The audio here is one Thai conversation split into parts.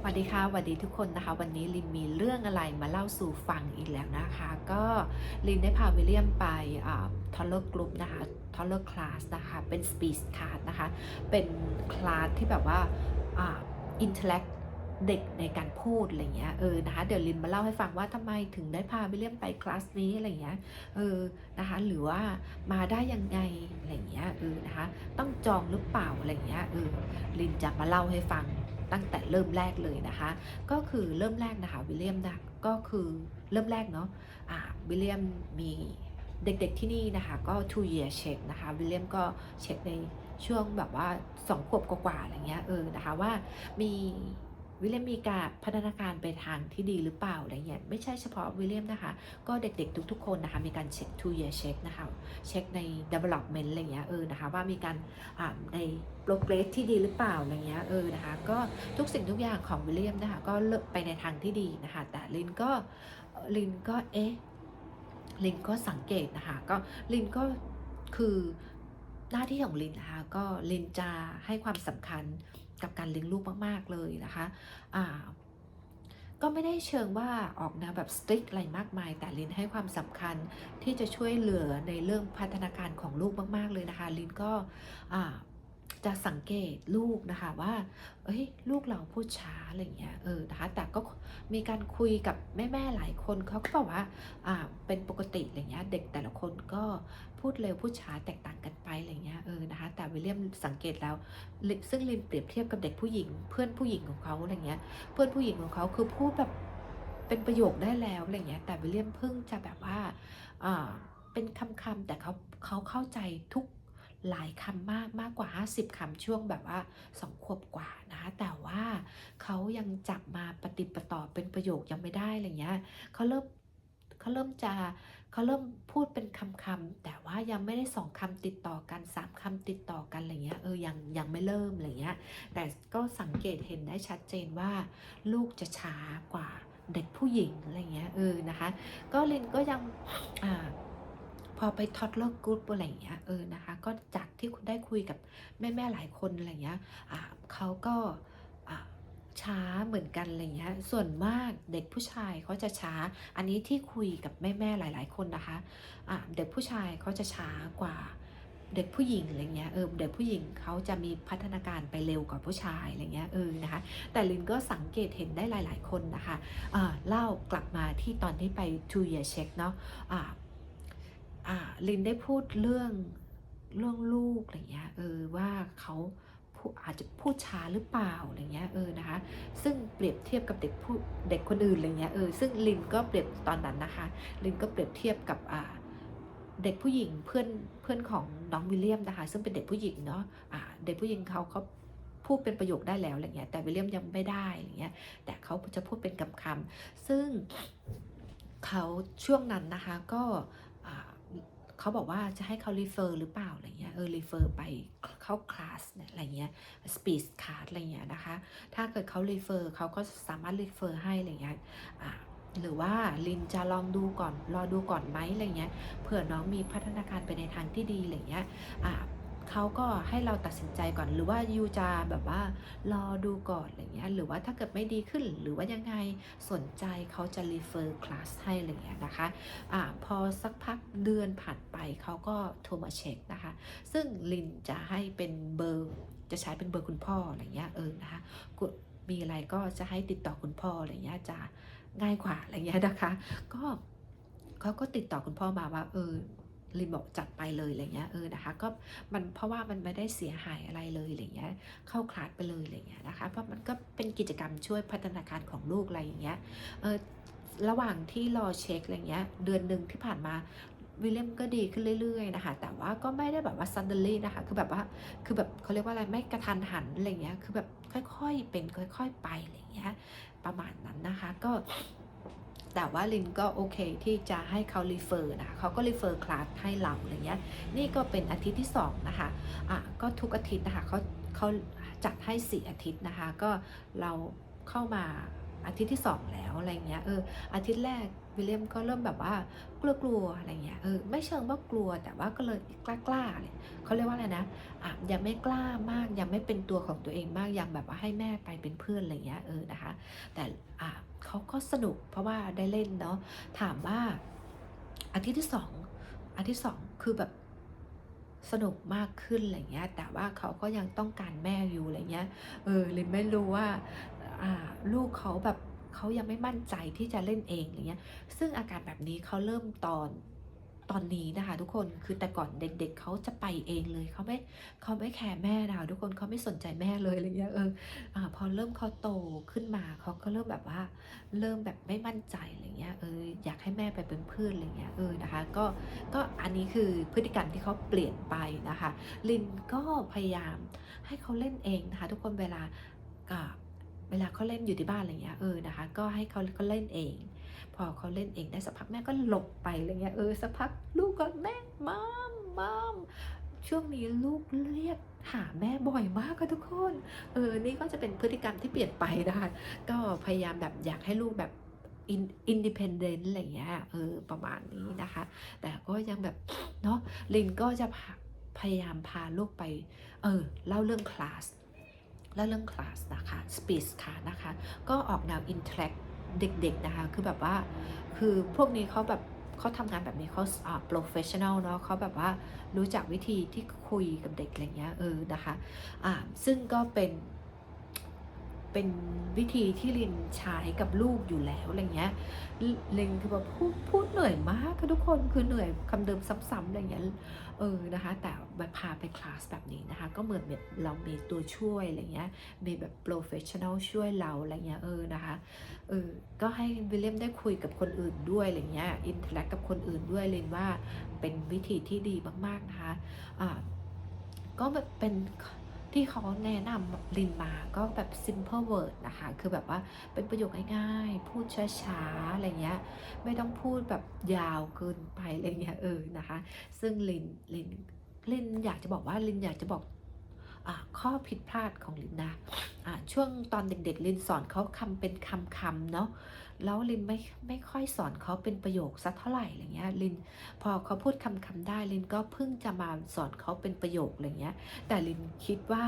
สวัสดีค่ะสวัสดีทุกคนนะคะ วันนี้ลินมีเรื่องอะไรมาเล่าสู่ฟังอีกแล้วนะคะ ก็ลินได้พาวิลเลียมไปทอลเลอร์กลุ่มนะคะ ทอลเลอร์คลาสนะคะ เป็นสปีชคลาสนะคะ เป็นคลาสที่แบบว่าอินเทลเล็กเด็กในการพูดอะไรเงี้ยเออนะคะเดี๋ยวลินมาเล่าให้ฟังว่าทำไมถึงได้พาวิลเลียมไปคลาสนี้อะไรเงี้ยเออนะคะหรือว่ามาได้ยังไงอะไรเงี้ยเออนะคะต้องจองหรือเปล่าอะไรเงี้ยเออลินจะมาเล่าให้ฟัง ตั้งแต่เริ่มแรกเลยนะคะ ก็คือเริ่มแรกนะคะวิลเลียมนะก็คือเริ่มแรกเนาะวิลเลียมมีเด็กๆที่นี่นะคะ ก็ two year check นะคะวิลเลียมก็เช็คในช่วงแบบว่า2ขวบกว่าๆอะไรเงี้ยเออนะคะว่ามี วิลเลียมมีการพัฒนาการไปทางที่ดีหรือเปล่าอะไรเงี้ยไม่ใช่เฉพาะวิลเลียมนะคะ ก็เด็กๆทุกๆคนนะคะมีการเช็ค two year check นะคะเช็คใน development อะไรเงี้ยเออนะคะว่ามีการใน progress ที่ดีหรือเปล่าอะไรเงี้ยเออนะคะก็ทุกสิ่งทุกอย่างของวิลเลียมนะคะก็เลิกไปในทางที่ดีนะคะแต่ลินก็ลินก็เอ๊ะลินก็สังเกตนะคะก็ลินก็คือหน้าที่ของลินนะคะก็ลินจะให้ความสำคัญ กับการเลี้ยงลูกมากๆเลยนะคะอ่าก็ไม่ได้เชิงว่าออกแนวแบบสตริกอะไรมากมาย แต่ลินให้ความสำคัญที่จะช่วยเหลือในเรื่องพัฒนาการของลูกมาก ๆ เลยนะคะ ลินก็อ่า จะสังเกตลูกนะคะว่า เอ้ย ลูกเราพูดช้าอะไรเงี้ย เออ นะคะ แต่ก็มีการคุยกับแม่ๆหลายคนเขาก็บอกว่า อ่า เป็นปกติอะไรเงี้ย เด็กแต่ละคนก็พูดเร็วพูดช้าแตกต่างกันไปอะไรเงี้ย เออ นะคะ แต่วิลเลียมสังเกตแล้ว ซึ่งลินเปรียบเทียบกับเด็กผู้หญิง เพื่อนผู้หญิงของเขาอะไรเงี้ย เพื่อนผู้หญิงของเขาคือพูดแบบเป็นประโยคได้แล้วอะไรเงี้ย แต่วิลเลียมเพิ่งจะแบบว่า อ่า เป็นคำๆแต่เขาเขาเข้าใจทุก หลายคำมากมากกว่า 50 คำช่วงแบบว่า2ขวบกว่านะ แต่ว่าเขายังจับมาปฏิปต่อเป็นประโยคยังไม่ได้อะไรเงี้ยเขาเริ่มเขาเริ่มจะเขาเริ่มพูดเป็นคำคำๆแต่ว่ายังไม่ได้สองคำติดต่อกันสามคำติดต่อกันอะไรเงี้ยเออยังยังไม่เริ่มอะไรเงี้ยแต่ก็สังเกตเห็นได้ชัดเจนว่า ลูกจะช้ากว่าเด็กผู้หญิงอะไรเงี้ยเออนะคะ ก็ลินก็ยังอ่า พอไปทอดเลอร์กรุ๊ปอะไรอย่างเงี้ยเออนะคะ ก็จากที่คุณได้คุยกับแม่ๆหลายคนอะไรเงี้ยอ่าเขาก็ช้าเหมือนกันอะไรเงี้ย ส่วนมากเด็กผู้ชายเขาจะช้า อันนี้ที่คุยกับแม่ๆหลาย ๆ คนนะคะอ่าเด็กผู้ชายเขาจะช้ากว่าเด็กผู้หญิงอะไรเงี้ย เออ เด็กผู้หญิงเขาจะมีพัฒนาการไปเร็วกว่าผู้ชายอะไรเงี้ย เออ นะคะ แต่ลินก็สังเกตเห็นได้หลาย ๆ คนนะคะอ่าเล่ากลับมาที่ตอนที่ไป two year check เนาะอ่า ลินได้พูดเรื่องเรื่องลูกอะไรเงี้ยเออว่าเขาอาจจะพูดช้าหรือเปล่าอะไรเงี้ยเออนะคะ ซึ่งเปรียบเทียบกับเด็กผู้เด็กคนอื่นอะไรเงี้ยเออซึ่งลินก็เปรียบตอนนั้นนะคะ ลินก็เปรียบเทียบกับอ่าเด็กผู้หญิงเพื่อนเพื่อนของน้องวิลเลียมนะคะ ซึ่งเป็นเด็กผู้หญิงเนาะอ่าเด็กผู้หญิงเขาเขาพูดเป็นประโยคได้แล้วอะไรเงี้ยแต่วิลเลียมยังไม่ได้อะไรเงี้ยแต่เขาจะพูดเป็นคำคำๆซึ่งเขาช่วงนั้นนะคะก็ เขาบอกว่าจะให้เขารีเฟอร์หรือเปล่าอะไรเงี้ยเออรีเฟอร์ไปเข้าคลาสเนี่ยอะไรเงี้ยสปีชคาร์ดอะไรเงี้ยนะคะ ถ้าเกิดเขารีเฟอร์เขาก็สามารถรีเฟอร์ให้อะไรเงี้ยอ่าหรือว่าลินจะลองดูก่อนรอดูก่อนไหมอะไรเงี้ยเผื่อน้องมีพัฒนาการไปในทางที่ดีอะไรเงี้ยอ่า เขาก็ให้เราตัดสินใจก่อนหรือว่ายูจะแบบว่ารอดูก่อนอะไรเงี้ยหรือว่าถ้าเกิดไม่ดีขึ้นหรือว่ายังไงสนใจเขาจะ refer class ให้อะไรเงี้ยนะคะอ่าพอสักพักเดือนผ่านไปเขาก็โทรมาเช็คนะคะ ซึ่งลินจะให้เป็นเบอร์จะใช้เป็นเบอร์คุณพ่ออะไรเงี้ยเออนะคะมีอะไรก็จะให้ติดต่อคุณพ่ออะไรเงี้ยจะง่ายกว่าอะไรเงี้ยนะคะ ก็เขาก็ติดต่อคุณพ่อมาว่าเออ ลินบอกจัดไปเลยอะไรเงี้ยเออนะคะก็มันเพราะว่ามันไม่ได้เสียหายอะไรเลยอะไรเงี้ยเข้าคลาสไปเลยอะไรเงี้ยนะคะเพราะมันก็เป็นกิจกรรมช่วยพัฒนาการของลูกอะไรอย่างเงี้ยเออระหว่างที่รอเช็คอะไรเงี้ยเดือนหนึ่งที่ผ่านมาวิลเลียมก็ดีขึ้นเรื่อยๆนะคะแต่ว่าก็ไม่ได้แบบว่า suddenly นะคะคือแบบว่าคือแบบเขาเรียกว่าอะไรไม่กระทันหันอะไรเงี้ยคือแบบค่อยๆเป็นค่อย ๆ ไปอะไรเงี้ยประมาณนั้นนะคะก็ แต่ว่าลินก็โอเคที่จะให้เขารีเฟอร์นะคะเขาก็รีเฟอร์คลาสให้เราอะไรเงี้ยนี่ก็เป็นอาทิตย์ที่สองนะคะอะก็ทุกอาทิตย์นะคะเขาเขาจัดให้สี่อาทิตย์นะคะ ก็เราเข้ามา อาทิตย์ที่สองแล้วอะไรเงี้ยเอออาทิตย์แรกวิลเลียมก็เริ่มแบบว่ากลัวๆอะไรเงี้ยเออไม่เชิงว่ากลัวแต่ว่าก็เลยกล้าๆเลยเขาเรียกว่าอะไรนะอะยังไม่กล้ามากยังไม่เป็นตัวของตัวเองมากยังแบบว่าให้แม่ไปเป็นเพื่อนอะไรเงี้ยเออนะคะ แต่อะเขาก็สนุกเพราะว่าได้เล่นเนาะถามว่าอาทิตย์ที่สองอาทิตย์สองคือแบบสนุกมากขึ้นอะไรเงี้ย แต่ว่าเขาก็ยังต้องการแม่อยู่อะไรเงี้ย เออเลินไม่รู้ว่า ลูกเขาแบบเขายังไม่มั่นใจที่จะเล่นเองอะไรเงี้ย ซึ่งอาการแบบนี้เขาเริ่มตอนตอนนี้นะคะทุกคนคือแต่ก่อนเด็กๆเขาจะไปเองเลยเขาไม่เขาไม่แคร์แม่นะคะทุกคนเขาไม่สนใจแม่เลยอะไรเงี้ยเอออาพอเริ่มเขาโตขึ้นมาเขาก็เริ่มแบบว่า เริ่มแบบไม่มั่นใจอะไรเงี้ยเอออยากให้แม่ไปเป็นเพื่อนอะไรเงี้ยเออนะคะก็ก็อันนี้คือพฤติกรรมที่เขาเปลี่ยนไปนะคะลินก็พยายามให้เขาเล่นเองนะคะทุกคนเวลาอ่า เวลาเขาเล่นอยู่ที่บ้านอะไรเงี้ยเออนะคะ ก็ให้เขาเขาเล่นเอง พอเขาเล่นเองได้สักพักแม่ก็หลบไปอะไรเงี้ยเออสักพักลูกก็แม่มามมามช่วงนี้ลูกเรียกหาแม่บ่อยมากค่ะทุกคน เออ นี่ก็จะเป็นพฤติกรรมที่เปลี่ยนไปนะคะ ก็พยายามแบบอยากให้ลูกแบบอินดิเพนเดนต์อะไรเงี้ย เออ ประมาณนี้นะคะ แต่ก็ยังแบบ เนาะลินก็จะพาพยายามพาลูกไป เออ เล่าเรื่องคลาส แล้วเรื่องคลาสนะคะสปีชค่ะนะคะ ก็ออกแนวอินเทรคเด็กๆนะคะ คือแบบว่า คือพวกนี้เขาแบบเขาทำงานแบบนี้เขาอ่า professional เนาะเขาแบบว่ารู้จักวิธีที่คุยกับเด็กอะไรเงี้ยเออนะคะอ่าซึ่งก็เป็น เป็นวิธีที่ลินใช้กับลูกอยู่แล้วอะไรเงี้ยลินคือแบบพูดพูดเหนื่อยมากค่ะทุกคนคือเหนื่อยคำเดิมซ้ำๆอะไรเงี้ยเออนะคะ แต่แบบพาไปคลาสแบบนี้นะคะ ก็เหมือนเรามีตัวช่วยอะไรเงี้ยมีแบบ professional ช่วยเราอะไรเงี้ยเออนะคะเออก็ให้วิลเลียมได้คุยกับคนอื่นด้วยอะไรเงี้ยอินเทอร์แอคกับคนอื่นด้วยเลยว่าเป็นวิธีที่ดีมากๆนะคะอ่าก็แบบเป็น ที่เขาแนะนำลินมาก็แบบ simple word นะคะ คือแบบว่าเป็นประโยคง่ายๆ พูดช้าๆ อะไรเงี้ย ไม่ต้องพูดแบบยาวเกินไปอะไรเงี้ยเออนะคะ ซึ่งลินลินลินอยากจะบอกว่าลินอยากจะบอกอข้อผิดพลาดของลินนะอ่าช่วงตอนเด็กๆลินสอนเขาคำเป็นคำๆเนาะ แล้วลินไม่ไม่ค่อยสอนเขาเป็นประโยคสักเท่าไหร่อะไรเงี้ยลินพอเขาพูดคำคำได้ลินก็เพิ่งจะมาสอนเขาเป็นประโยคอะไรเงี้ย แต่ลินคิดว่า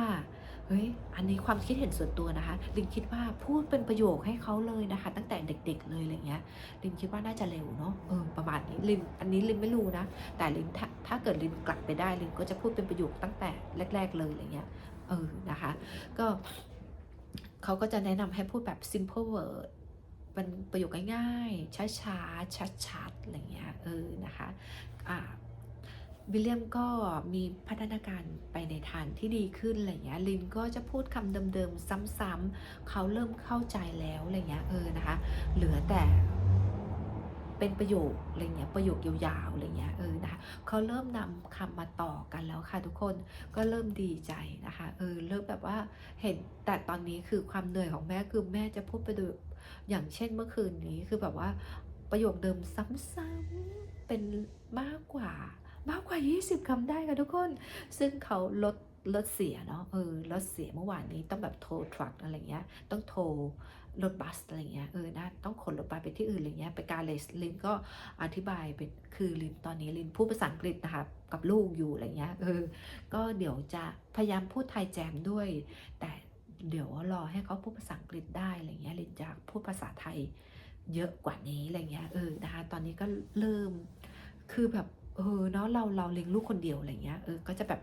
เฮ้ยอันนี้ความคิดเห็นส่วนตัวนะคะลินคิดว่าพูดเป็นประโยคให้เขาเลยนะคะ ตั้งแต่เด็กๆเลยอะไรเงี้ยลินคิดว่าน่าจะเร็วเนาะเออประมาณนี้ลินอันนี้ลินไม่รู้นะ แต่ลินถ้าถ้าเกิดลินกลับไปได้ลินก็จะพูดเป็นประโยคตั้งแต่แรก ๆ เลยอะไรเงี้ยเออนะคะ ก็เขาก็จะแนะนำให้พูดแบบ simple word เป็นประโยคง่ายๆ ช้าๆ ชัดๆ อะไรเงี้ย เออ นะคะอ่าวิลเลียมก็มีพัฒนาการไปในทางที่ดีขึ้นอะไรเงี้ยลินก็จะพูดคำเดิมๆ ซ้ำๆเขาเริ่มเข้าใจแล้วอะไรเงี้ย เออ นะคะ เหลือแต่เป็นประโยคอะไรเงี้ยประโยคยาวๆอะไรเงี้ยเออนะคะเขาเริ่มนำคำมาต่อกันแล้วค่ะทุกคนก็เริ่มดีใจนะคะเออเริ่มแบบว่าเห็นแต่ตอนนี้คือความเหนื่อยของแม่คือแม่จะพูดไปดย อย่างเช่นเมื่อคืนนี้คือแบบว่าประโยคเดิมซ้ำๆเป็นมากกว่า มากกว่า 20คำได้ค่ะทุกคน ซึ่งเขาลดรถเสียเนาะเออรถเสียเมื่อวานนี้ต้องแบบโทรทรัคอะไรเงี้ยต้องโทรรถบัสอะไรเงี้ยเออนะต้องขนรถบัสไปที่อื่นอะไรเงี้ยไปกาเลสลินก็อธิบายเป็นคือลินตอนนี้ลินพูดภาษาอังกฤษนะคะกับลูกอยู่อะไรเงี้ยเออก็เดี๋ยวจะพยายามพูดไทยแจมด้วย แต่ เดี๋ยวรอให้เขาพูดภาษาอังกฤษได้อะไรเงี้ยลินจะพูดภาษาไทยเยอะกว่านี้อะไรเงี้ยเออนะคะตอนนี้ก็เริ่มคือแบบเออเนาะเราเราเลี้ยงลูกคนเดียวอะไรเงี้ยเออก็จะแบบ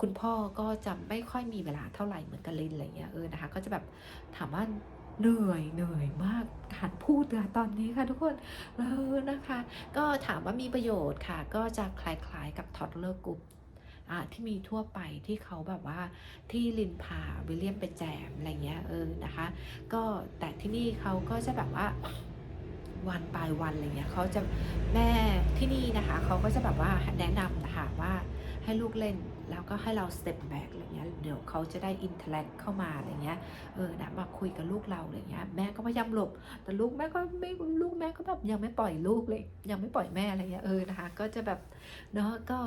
คุณพ่อก็จะไม่ค่อยมีเวลาเท่าไหร่เหมือนกับลินอะไรเงี้ยเออนะคะก็จะแบบถามว่าเหนื่อยเหนื่อยมากการพูดอะตอนนี้ค่ะทุกคนเออนะคะ ก็ถามว่ามีประโยชน์ค่ะ ก็จะคล้ายๆกับ toddler group อ่า ที่มีทั่วไปที่เขาแบบว่าที่ลินพาวิลเลียมไปแจมอะไรเงี้ยเออนะคะ ก็แต่ที่นี่เขาก็จะแบบว่าวันปลายวันอะไรเงี้ยเขาจะแม่ที่นี่นะคะเขาก็จะแบบว่าแนะนำนะคะว่าให้ลูกเล่นแล้วก็ให้เรา step back อะไรเงี้ยเดี๋ยวเขาจะได้ interact เข้ามาอะไรเงี้ยเออนะมาคุยกับลูกเราอะไรเงี้ยแม่ก็พยายามหลบแต่ลูกแม่ก็ไม่ลูกแม่ก็แบบยังไม่ปล่อยลูกเลย ยังไม่ปล่อยแม่อะไรเงี้ยเออนะคะก็จะแบบเนาะก็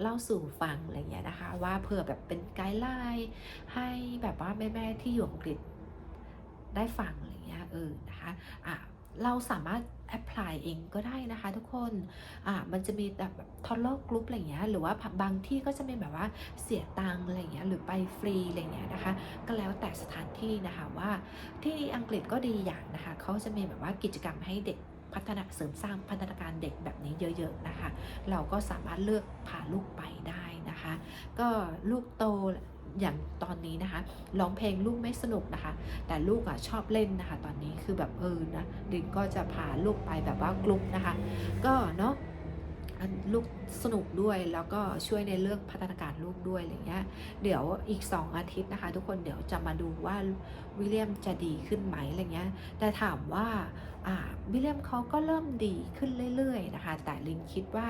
เล่าสู่ฟังอะไรเงี้ยนะคะ ว่าเผื่อแบบเป็นไกด์ไลน์ให้แบบว่าแม่ๆที่อยู่อังกฤษได้ฟังอะไรเงี้ยเออนะคะอะเราสามารถแอพพลายเองก็ได้นะคะทุกคน อะมันจะมีแบบทอลล์กรุ๊ปอะไรเงี้ย หรือว่าบางที่ก็จะมีแบบว่าเสียตังอะไรเงี้ย หรือไปฟรีอะไรเงี้ยนะคะ ก็แล้วแต่สถานที่นะคะว่าที่อังกฤษก็ดีอย่างนะคะ เขาจะมีแบบว่ากิจกรรมให้เด็ก พัฒนาเสริมสร้างพัฒนาการเด็กแบบนี้เยอะๆนะคะ เราก็สามารถเลือกพาลูกไปได้นะคะ ก็ลูกโตอย่างตอนนี้นะคะร้องเพลงลูกไม่สนุกนะคะ แต่ลูกอะชอบเล่นนะคะ ตอนนี้คือแบบเออนะดินก็จะพาลูกไปแบบว่ากลุ่มนะคะ ก็เนาะ ลูกสนุกด้วยแล้วก็ช่วยในเรื่องพัฒนาการลูกด้วยอะไรเงี้ยเดี๋ยวอีก 2 อาทิตย์นะคะ ทุกคนเดี๋ยวจะมาดูว่าวิลเลียมจะดีขึ้นไหมอะไรเงี้ยแต่ถามว่าอ่าวิลเลียมเขาก็เริ่มดีขึ้นเรื่อยๆนะคะ แต่ลินคิดว่า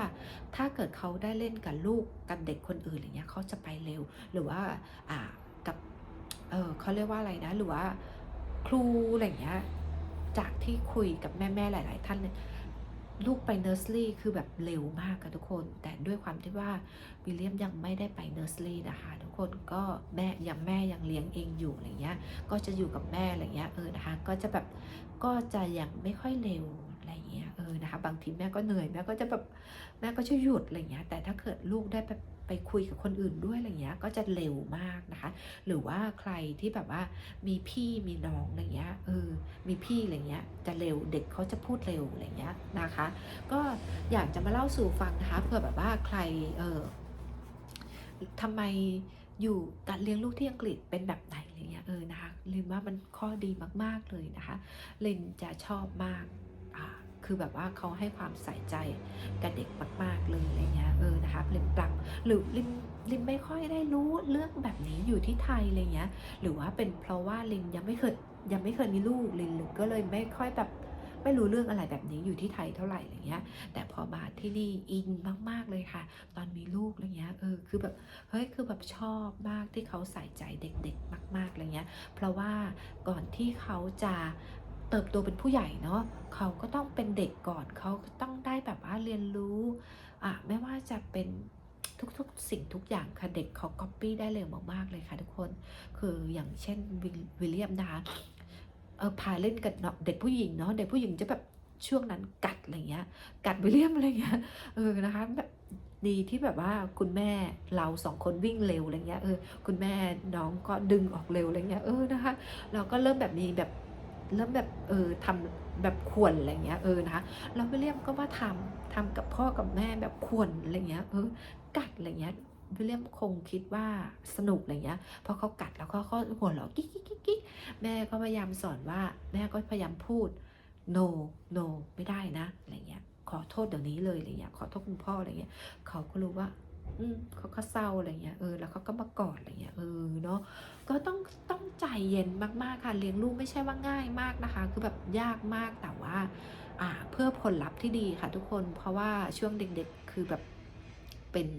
ถ้าเกิดเขาได้เล่นกับลูกกับเด็กคนอื่นอะไรเงี้ยเขาจะไปเร็วหรือว่าอ่ากับเออเขาเรียกว่าอะไรนะหรือว่าครูอะไรเงี้ยจากที่คุยกับแม่ๆหลาย ๆ ท่านเนี่ย ลูกไปเนอร์สลี่คือแบบเร็วมากค่ะทุกคน แต่ด้วยความที่ว่าวิลเลียมยังไม่ได้ไปเนอร์สลี่นะคะทุกคนก็แม่ยังแม่ยังเลี้ยงเองอยู่อะไรเงี้ยก็จะอยู่กับแม่อะไรเงี้ยเออนะคะก็จะแบบก็จะยังไม่ค่อยเร็ว นะคะบางทีแม่ก็เหนื่อยแม่ก็จะแบบแม่ก็จะหยุดอะไรเงี้ยแต่ถ้าเกิดลูกได้ไปไปคุยกับคนอื่นด้วยอะไรเงี้ยก็จะเร็วมากนะคะ หรือว่าใครที่แบบว่ามีพี่มีน้องอะไรเงี้ยเออมีพี่อะไรเงี้ยจะเร็วเด็กเขาจะพูดเร็วอะไรเงี้ยนะคะ ก็อยากจะมาเล่าสู่ฟังนะคะเผื่อแบบว่าใครเออทำไมอยู่การเลี้ยงลูกที่อังกฤษเป็นแบบไหนอะไรเงี้ยเออนะคะลินว่ามันข้อดีมากๆเลยนะคะลินจะชอบมาก คือแบบว่าเขาให้ความใส่ใจกับเด็กมาก ๆ เลยอะไรเงี้ยเออนะคะลินปรับหรือลินลินไม่ค่อยได้รู้เรื่องแบบนี้อยู่ที่ไทยอะไรเงี้ย หรือว่าเป็นเพราะว่าลินยังไม่เคยยังไม่เคยมีลูกลินก็เลยไม่ค่อยแบบไม่รู้เรื่องอะไรแบบนี้อยู่ที่ไทยเท่าไหร่อะไรเงี้ย แต่พอมาที่นี่อินมากๆเลยค่ะ ตอนมีลูกอะไรเงี้ยเออคือแบบเฮ้ยคือแบบชอบมากที่เขาใส่ใจเด็กๆ มากๆอะไรเงี้ย เพราะว่าก่อนที่เขาจะ เติบโตเป็นผู้ใหญ่เนาะเขาก็ต้องเป็นเด็กก่อนเขาต้องได้แบบว่าเรียนรู้อะไม่ว่าจะเป็นทุกๆ สิ่งทุกอย่างค่ะเด็กเขาก๊อปปี้ได้เร็วมากๆเลยค่ะทุกคน คืออย่างเช่นวิลวิลเลียมนะคะเออพาเล่นกับเด็กผู้หญิงเนาะเด็กผู้หญิงจะแบบช่วงนั้นกัดอะไรเงี้ย กัดวิลเลียมอะไรเงี้ยเออนะคะแบบดีที่แบบว่าคุณแม่เราสองคนวิ่งเร็วอะไรเงี้ยเออคุณแม่น้องก็ดึงออกเร็วอะไรเงี้ยเออนะคะ เราก็เริ่มแบบมีแบบ เริ่มแบบเออทำแบบขวนอะไรเงี้ยเออนะคะเราวิลเลียมก็มาทำทำกับพ่อกับแม่แบบขวนอะไรเงี้ยเออกัดอะไรเงี้ยวิลเลียมคงคิดว่าสนุกอะไรเงี้ยพอเขากัดแล้วก็เขาหัวเราะกิ๊กกิ๊กกิ๊กแม่ก็พยายามสอนว่าแม่ก็พยายามพูด no no ไม่ได้นะอะไรเงี้ยขอโทษเดี๋ยวนี้เลยอะไรเงี้ยขอโทษคุณพ่ออะไรเงี้ยเขาก็รู้ว่า เขาก็เศร้าอะไรเงี้ยเออแล้วเขาก็มากอดอะไรเงี้ยเออเนาะก็ต้องต้องใจเย็นมากๆค่ะเลี้ยงลูกไม่ใช่ว่าง่ายมากนะคะ คือแบบยากมากแต่ว่าอ่าเพื่อผลลัพธ์ที่ดีค่ะทุกคนเพราะว่าช่วงเด็กๆคือแบบเป็น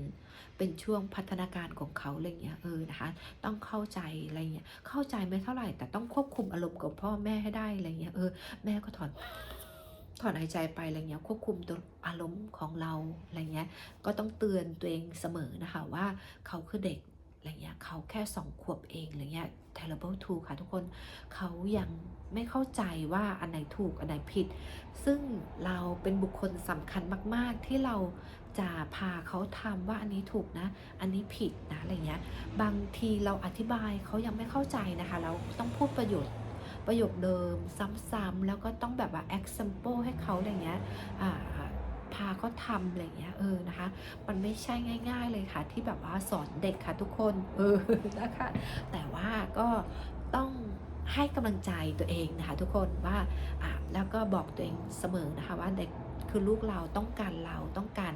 เป็นช่วงพัฒนาการของเขาอะไรเงี้ยเออนะคะ ต้องเข้าใจอะไรเงี้ยเข้าใจไม่เท่าไหร่ แต่ต้องควบคุมอารมณ์กับพ่อแม่ให้ได้อะไรเงี้ยเออแม่ก็ถอน ถอนหายใจไปอะไรเงี้ยควบคุมตัวอารมณ์ของเราอะไรเงี้ยก็ต้องเตือนตัวเองเสมอนะคะว่าเขาคือเด็กอะไรเงี้ยเขาแค่สองขวบเองอะไรเงี้ย terrible two ค่ะทุกคนเขายังไม่เข้าใจว่าอันไหนถูกอันไหนผิด ซึ่งเราเป็นบุคคลสำคัญมาก ๆ ที่เราจะพาเขาทำว่าอันนี้ถูกนะ อันนี้ผิดนะอะไรเงี้ย บางทีเราอธิบายเขายังไม่เข้าใจนะคะ เราต้องพูดประโยชน์ ประโยคเดิมซ้ำๆแล้วก็ต้องแบบว่า example ให้เขาอะไรเงี้ยพาเขาทำอะไรเงี้ยเออนะคะ มันไม่ใช่ง่าย ๆ เลยค่ะ ที่แบบว่าสอนเด็กค่ะทุกคนเออนะคะ แต่ว่าก็ต้องให้กำลังใจตัวเองนะคะทุกคนว่าอะแล้วก็บอกตัวเองเสมอนะคะว่าเด็กคือลูกเราต้องการเราต้องการ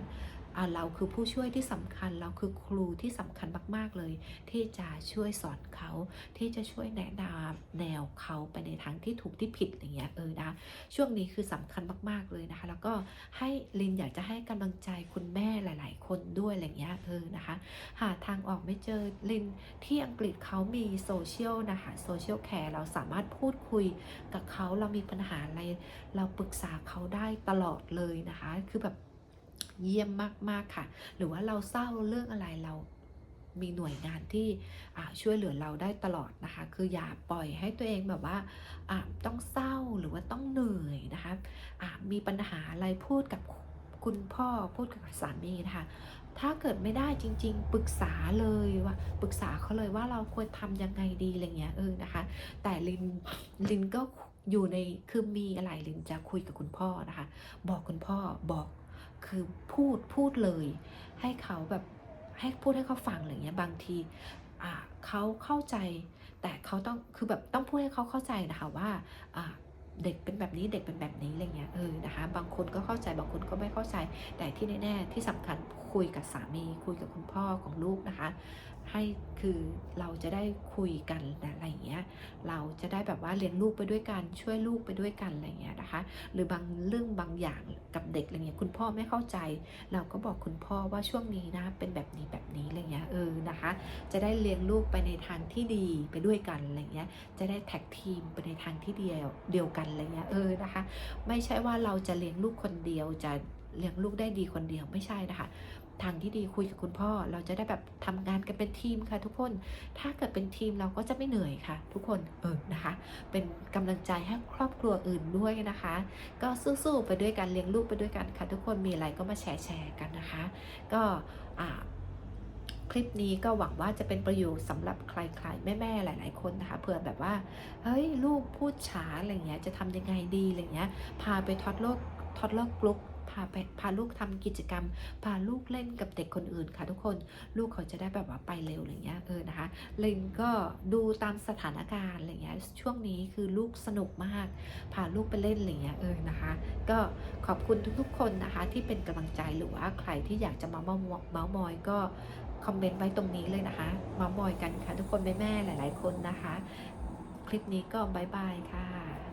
เราคือผู้ช่วยที่สำคัญ เราคือครูที่สำคัญมากๆเลย ที่จะช่วยสอนเขาที่จะช่วยแนะนำแนวเขาไปในทางที่ถูกที่ผิดอย่างเงี้ยเออนะช่วงนี้คือสำคัญมากๆเลยนะคะ แล้วก็ให้ลินอยากจะให้กำลังใจคุณแม่หลาย ๆ คนด้วยอะไรเงี้ยเออนะคะ หาทางออกไม่เจอลินที่อังกฤษเขามีโซเชียลนะคะโซเชียลแคร์เราสามารถพูดคุยกับเขาเรามีปัญหาอะไร เราปรึกษาเขาได้ตลอดเลยนะคะ คือแบบ เยี่ยมมาก ๆ ค่ะ หรือว่าเราเศร้าเรื่องอะไรเรามีหน่วยงานที่ช่วยเหลือเราได้ตลอดนะคะ คืออย่าปล่อยให้ตัวเองแบบว่าต้องเศร้าหรือว่าต้องเหนื่อยนะคะอ่ามีปัญหาอะไรพูดกับคุณพ่อพูดกับสามีนะคะ ถ้าเกิดไม่ได้จริง ๆ ปรึกษาเลยว่าปรึกษาเขาเลยว่าเราควรทำยังไงดีอะไรเงี้ยเออนะคะ แต่ลินลินก็อยู่ในคือมีอะไรลินจะคุยกับคุณพ่อนะคะ บอกคุณพ่อบอก คือพูดพูดเลย ให้เขาแบบให้พูดให้เขาฟังอะไรเงี้ยบางทีอ่าเขาเข้าใจแต่เขาต้องคือแบบต้องพูดให้เขาเข้าใจนะคะว่าอ่าเด็กเป็นแบบนี้เด็กเป็นแบบนี้อะไรเงี้ยเออนะคะ บางคนก็เข้าใจบางคนก็ไม่เข้าใจแต่ที่แน่ๆที่สำคัญ คุยกับสามีคุยกับคุณพ่อของลูกนะคะ ให้คือเราจะได้คุยกันอะไรอย่างเงี้ยเราจะได้แบบว่าเลี้ยงลูกไปด้วยกันช่วยลูกไปด้วยกันอะไรอย่างเงี้ยนะคะ หรือบางเรื่องบางอย่างกับเด็กอะไรเงี้ยคุณพ่อไม่เข้าใจ เราก็บอกคุณพ่อว่าช่วงนี้นะเป็นแบบนี้แบบนี้อะไรเงี้ยเออนะคะ จะได้เลี้ยงลูกไปในทางที่ดีไปด้วยกันอะไรเงี้ยจะได้แท็กทีมไปในทางที่เดียวเดียวกันอะไรเงี้ยเออนะคะ ไม่ใช่ว่าเราจะเลี้ยงลูกคนเดียวจะเลี้ยงลูกได้ดีคนเดียวไม่ใช่นะคะ ทางที่ดีคุยกับคุณพ่อ เราจะได้แบบทำงานกันเป็นทีมค่ะทุกคน ถ้าเกิดเป็นทีมเราก็จะไม่เหนื่อยค่ะ ทุกคนเออนะคะ เป็นกำลังใจให้ครอบครัวอื่นด้วยนะคะ ก็สู้ๆไปด้วยกันเลี้ยงลูกไปด้วยกันค่ะ ทุกคนมีอะไรก็มาแชร์แชร์กันนะคะ ก็อ่าคลิปนี้ก็หวังว่าจะเป็นประโยชน์สำหรับใครๆ แม่ๆ หลาย ๆ คนนะคะเผื่อแบบว่า เฮ้ย ลูกพูดช้าอะไรเงี้ย จะทำยังไงดีอะไรเงี้ย พาไปทอดโลกทอดโลกกรุ๊ปาพาลูกทำกิจกรรม พาลูกเล่นกับเด็กคนอื่นค่ะทุกคนลูกเขาจะได้แบบว่าไปเร็วอะไรเงี้ยเออนะคะลินก็ดูตามสถานการณ์อะไรเงี้ยช่วงนี้คือลูกสนุกมาก พาลูกไปเล่นอะไรเงี้ยเออนะคะ ก็ขอบคุณทุกๆคนนะคะที่เป็นกำลังใจหรือว่าใครที่อยากจะมาเมาเมาส์มอยก็คอมเมนต์ไว้ตรงนี้เลยนะคะเมามอยกันค่ะ ทุกคนแม่ๆหลาย ๆ คนนะคะ คลิปนี้ก็บายบายค่ะ